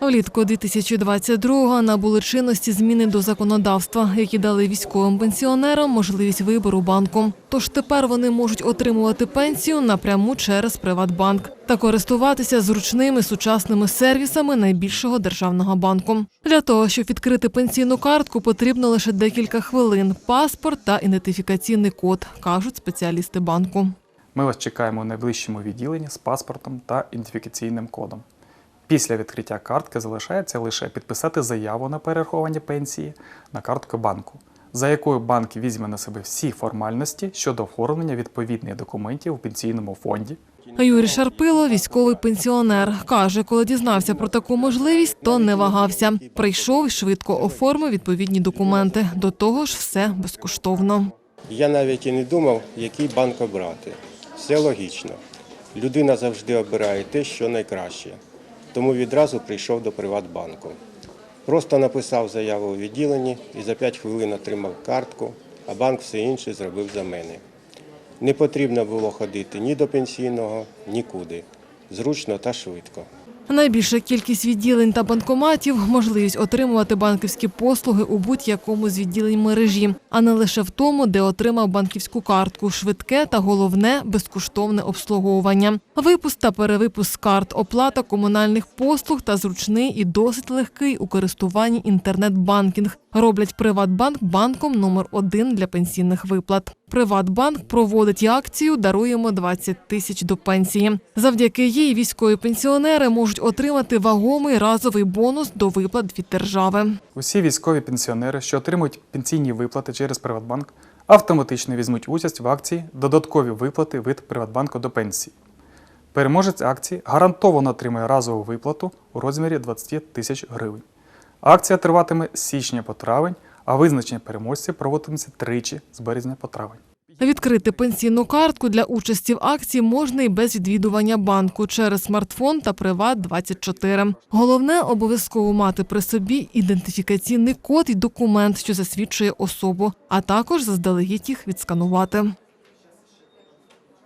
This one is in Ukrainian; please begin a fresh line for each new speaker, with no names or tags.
Влітку 2022-го набули чинності зміни до законодавства, які дали військовим пенсіонерам можливість вибору банку. Тож тепер вони можуть отримувати пенсію напряму через Приватбанк та користуватися зручними сучасними сервісами найбільшого державного банку. Для того, щоб відкрити пенсійну картку, потрібно лише декілька хвилин, паспорт та ідентифікаційний код, кажуть спеціалісти банку.
Ми вас чекаємо у найближчому відділенні з паспортом та ідентифікаційним кодом. Після відкриття картки залишається лише підписати заяву на перерахування пенсії на картку банку, за якою банк візьме на себе всі формальності щодо оформлення відповідних документів у пенсійному фонді.
Юрій Шарпило, військовий пенсіонер, каже, коли дізнався про таку можливість, то не вагався. Прийшов і швидко оформив відповідні документи. До того ж, все безкоштовно.
Я навіть і не думав, який банк обрати. Все логічно. Людина завжди обирає те, що найкраще. Тому відразу прийшов до Приватбанку. Просто написав заяву у відділенні і за 5 хвилин отримав картку, а банк все інше зробив за мене. Не потрібно було ходити ні до пенсійного, нікуди. Зручно та швидко.
Найбільша кількість відділень та банкоматів можливість отримувати банківські послуги у будь-якому з відділень мережі, а не лише в тому, де отримав банківську картку, швидке та головне безкоштовне обслуговування. Випуск та перевипуск карт, оплата комунальних послуг та зручний і досить легкий у користуванні інтернет-банкінг роблять Приватбанк банком номер один для пенсійних виплат. Приватбанк проводить акцію Даруємо 20 тисяч до пенсії. Завдяки їй військові пенсіонери можуть отримати вагомий разовий бонус до виплат від держави.
Усі військові пенсіонери, що отримують пенсійні виплати через Приватбанк, автоматично візьмуть участь в акції Додаткові виплати від Приватбанку до пенсії. Переможець акції гарантовано отримає разову виплату у розмірі 20 тисяч гривень. Акція триватиме з січня по травень, а визначення переможців проводитиметься тричі з березня по травень.
Відкрити пенсійну картку для участі в акції можна і без відвідування банку через смартфон та Приват 24 Головне обов'язково мати при собі ідентифікаційний код і документ, що засвідчує особу, а також заздалегідь їх відсканувати.